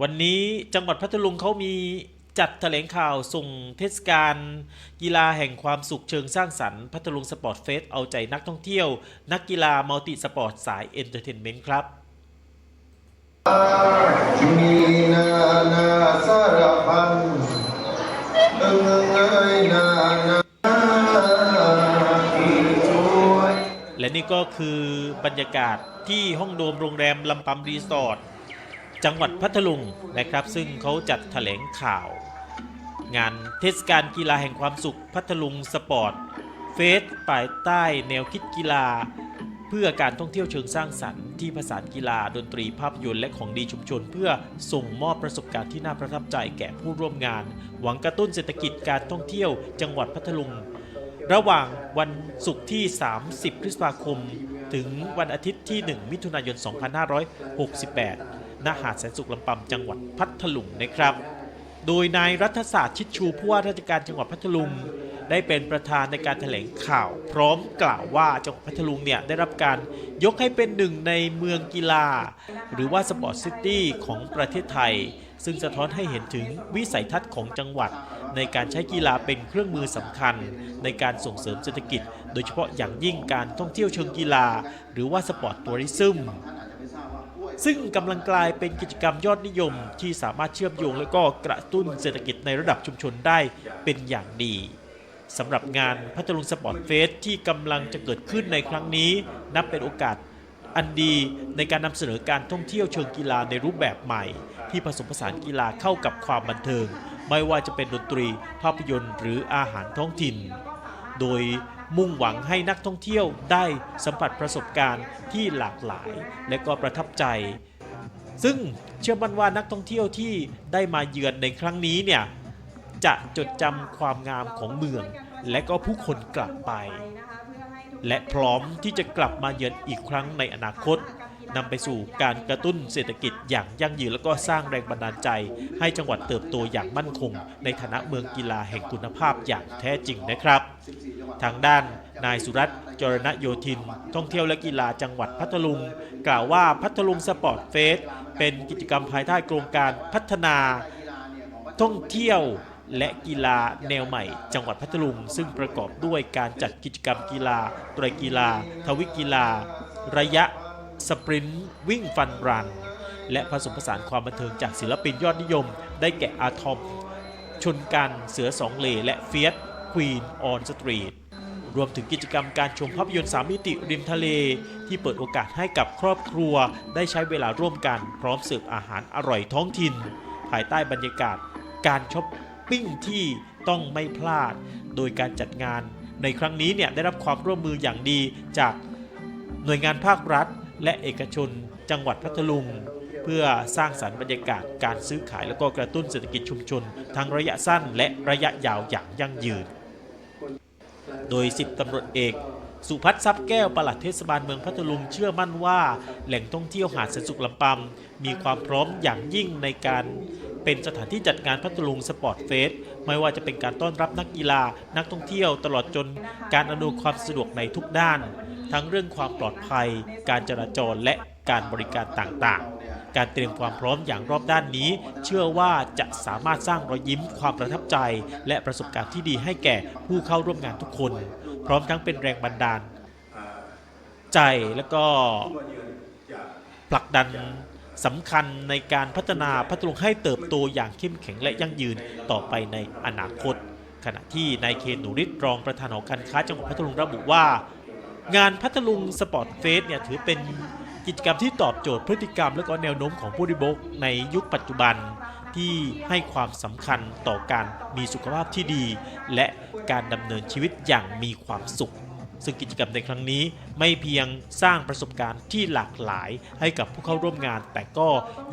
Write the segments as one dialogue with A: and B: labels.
A: วันนี้จังหวัดพัทลุงเขามีจัดแถลงข่าวส่งเทศกาลกีฬาแห่งความสุขเชิงสร้างสรรค์พัทลุงสปอร์ตเฟสเอาใจนักท่องเที่ยว นักกีฬามัลติสปอร์ตสายเอนเตอร์เทนเมนต์ครับ
B: มีนานาสารพันเอ้ยนานา
A: และนี่ก็คือบรรยากาศที่ห้องโดมโรงแรมลำปำรีสอร์ท จังหวัดพัทลุงนะครับ ซึ่งเขาจัดแถลงข่าว งานเทศกาลกีฬาแห่งความสุขพัทลุงสปอร์ตเฟสภายใต้แนวคิดกีฬา เพื่อการท่องเที่ยวเชิงสร้างสรรค์ที่ผสานกีฬาดนตรีภาพยนตร์และของดีชุมชน เพื่อส่งมอบประสบการณ์ที่น่าประทับใจแก่ผู้ร่วมงาน หวังกระตุ้นเศรษฐกิจการท่องเที่ยว จังหวัดพัทลุง ระหว่างวันศุกร์ที่ 30 พฤษภาคม ถึงวันอาทิตย์ที่ 1 มิถุนายน 2568 ณหาดแสนสุขลำปำจังหวัดพัทลุงนะครับ โดยนายรัฐศาสตร์ชิดชูผู้ว่าราชการจังหวัดพัทลุง ได้เป็นประธานในการแถลงข่าว พร้อมกล่าวว่าจังหวัดพัทลุงเนี่ยได้รับการยกให้เป็นหนึ่งในเมืองกีฬา หรือว่าสปอร์ตซิตี้ของประเทศไทย ซึ่งสะท้อนให้เห็นถึงวิสัยทัศน์ของจังหวัด ในการใช้กีฬาเป็นเครื่องมือสำคัญ ในการส่งเสริมเศรษฐกิจ โดยเฉพาะอย่างยิ่งการท่องเที่ยวเชิงกีฬา หรือว่าสปอร์ตทัวริซึม ซึ่งกำลังกลายเป็นกิจกรรมยอดนิยมที่สามารถเชื่อมโยงและก็กระตุ้นเศรษฐกิจในระดับชุมชนได้เป็นอย่างดีสำหรับงานพัทลุงสปอร์ตเฟสที่กำลังจะเกิดขึ้นในครั้งนี้ นับเป็นโอกาสอันดีในการนำเสนอการท่องเที่ยวเชิงกีฬาในรูปแบบใหม่ ที่ผสมผสานกีฬาเข้ากับความบันเทิง ไม่ว่าจะเป็นดนตรี ภาพยนตร์ หรืออาหารท้องถิ่น โดย มุ่งหวังให้นักท่องเที่ยวได้สัมผัสประสบการณ์ที่หลากหลาย และก็ประทับใจ ซึ่งเชื่อมั่นว่านักท่องเที่ยวที่ได้มาเยือนในครั้งนี้เนี่ยจะจดจำความงามของเมือง และก็ผู้คนกลับไป และพร้อมที่จะกลับมาเยือนอีกครั้งในอนาคต นำไปสู่การกระตุ้นเศรษฐกิจอย่างยั่งยืนแล้วก็สร้างแรงบันดาลใจ ให้จังหวัดเติบโตอย่างมั่นคง ในฐานะเมืองกีฬาแห่งคุณภาพอย่างแท้จริงนะครับ ทางด้านนายสุรัตน์จรณโยธิน ท่องเที่ยวและกีฬาจังหวัดพัทลุง กล่าวว่าพัทลุงสปอร์ตเฟสเป็นกิจกรรมภายใต้โครงการพัฒนาท่องเที่ยวและกีฬาแนวใหม่ จังหวัดพัทลุง ซึ่งประกอบด้วยการจัดกิจกรรมกีฬาตรกีฬา ทวิกีฬา ระยะ สปรินต์วิ่งฟันรัน และผสมผสานความบันเทิงจากศิลปินยอดนิยม ได้แก่อาทอม ชนกันเสือสองเลและเฟียสควีนออนสตรีทรวมถึงกิจกรรมการชมภาพยนตร์3มิติริมทะเล ที่เปิดโอกาสให้กับครอบครัว ได้ใช้เวลาร่วมกัน พร้อมเสิร์ฟอาหารอร่อยท้องถิ่น ภายใต้บรรยากาศ การช้อปปิ้งที่ต้องไม่พลาด โดยการจัดงาน ในครั้งนี้เนี่ยได้รับความร่วมมืออย่างดีจากหน่วยงานภาครัฐ และเอกชน จังหวัดพัทลุง เพื่อสร้างสรรค์บรรยากาศการซื้อขายและก็กระตุ้นเศรษฐกิจชุมชน ทั้งระยะสั้นและระยะยาวอย่างยั่งยืน โดย 10ตำรวจเอกสุพัฒน์ทรัพย์แก้วปลัดเทศบาลเมืองพัทลุงเชื่อมั่นว่า แหล่งท่องเที่ยวหาดแสนสุขลำปำมีความพร้อมอย่างยิ่งในการเป็นสถานที่จัดงานพัทลุงสปอร์ตเฟสไม่ว่าจะเป็นการต้อนรับนักกีฬา นักท่องเที่ยวตลอดจนการอำนวยความสะดวกในทุกด้าน ทั้งเรื่องความปลอดภัย การจราจรและการบริการต่างๆ การเตรียมความพร้อมอย่างรอบด้านนี้ เชื่อว่าจะสามารถสร้างรอยยิ้มความประทับใจ และประสบการณ์ที่ดีให้แก่ผู้เข้าร่วมงานทุกคน พร้อมทั้งเป็นแรงบันดาล ใจและก็ผลักดันสำคัญในการพัฒนาพัทลุงให้เติบโตอย่างเข้มแข็งและยั่งยืนต่อไปในอนาคต ขณะที่นายเคนหนูริศรองประธานหอการค้าจังหวัดพัทลุงระบุว่า งานพัทลุงสปอร์ตเฟสเนี่ยถือเป็นกิจกรรมที่ตอบโจทย์พฤติกรรม และก็แนวโน้มของผู้บริโภคในยุคปัจจุบันที่ให้ความสำคัญต่อการมีสุขภาพที่ดี และการดำเนินชีวิตอย่างมีความสุข ซึ่งกิจกรรมในครั้งนี้ไม่เพียงสร้างประสบการณ์ที่หลากหลายให้กับผู้เข้าร่วมงาน แต่ก็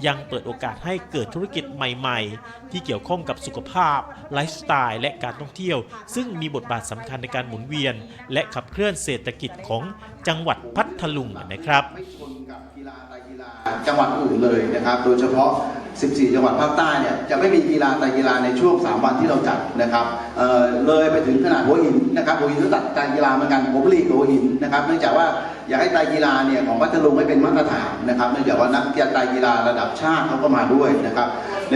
A: ยังเปิดโอกาสให้เกิดธุรกิจใหม่ๆ ที่เกี่ยวข้องกับสุขภาพ ไลฟ์สไตล์และการท่องเที่ยว ซึ่งมีบทบาทสำคัญในการหมุนเวียน และขับเคลื่อนเศรษฐกิจของจังหวัดพัทลุงนะครับ
B: ไม่ชนกับกีฬาไตรกีฬาจังหวัดอื่นเลยนะครับ โดยเฉพาะ 14 จังหวัดภาคใต้เนี่ยจะไม่มีกีฬาไตรกีฬาในช่วง 3 วันที่เราจัดนะครับเอ่อเลยไปถึงขนาดหัวหินนะครับหัวหินก็จัดการกีฬาเหมือนกันผมลีกกับหัวหินนะครับเนื่องจากว่าอยากให้ไตรกีฬาเนี่ยของพัทลุงให้เป็นมาตรฐานนะครับเนื่องจากว่านักกีฬาไตรกีฬาระดับชาติเขาก็มาด้วยนะครับใน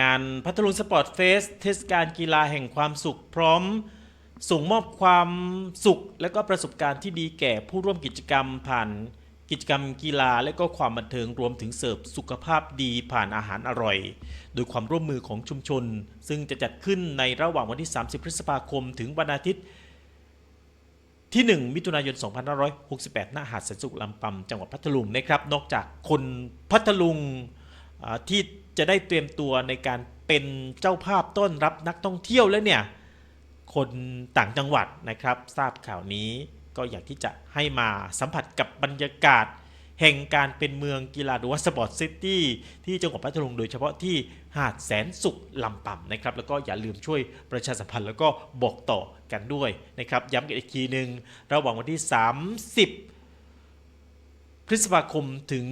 A: งานพัทลุงสปอร์ตเฟสเทศกาลกีฬาแห่งความสุขพร้อมส่งมอบความสุขและก็ประสบการณ์ที่ดีแก่ผู้ร่วมกิจกรรมผ่าน กิจกรรมกีฬาและก็ความบันเทิงรวมถึงเสิร์ฟสุขภาพดีผ่านอาหารอร่อย โดยความร่วมมือของชุมชน ซึ่งจะจัดขึ้นในระหว่างวันที่ 30 พฤษภาคม ถึงวันอาทิตย์ ที่ 1 มิถุนายน 2568 หน้าหาดแสนสุขลำปำจังหวัดพัทลุงนะครับ นอกจากคนพัทลุงที่จะได้เตรียมตัวในการเป็นเจ้าภาพต้อนรับนักท่องเที่ยวแล้วเนี่ยคนต่างจังหวัดนะครับทราบข่าวนี้ ก็อยากที่จะให้มาสัมผัสกับบรรยากาศ แห่งการเป็นเมืองกีฬาหรือว่าสปอร์ตซิตี้ที่จังหวัดพัทลุงโดยเฉพาะที่หาดแสนสุขลำป่ำนะครับ แล้วก็อย่าลืมช่วยประชาสัมพันธ์แล้วก็บอกต่อกันด้วยนะครับ ย้ำกันอีกทีหนึ่งระหว่างวันที่ 30พฤษภาคมถึง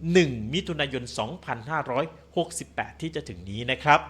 A: 1 มิถุนายน 2568 ที่จะถึงนี้นะครับ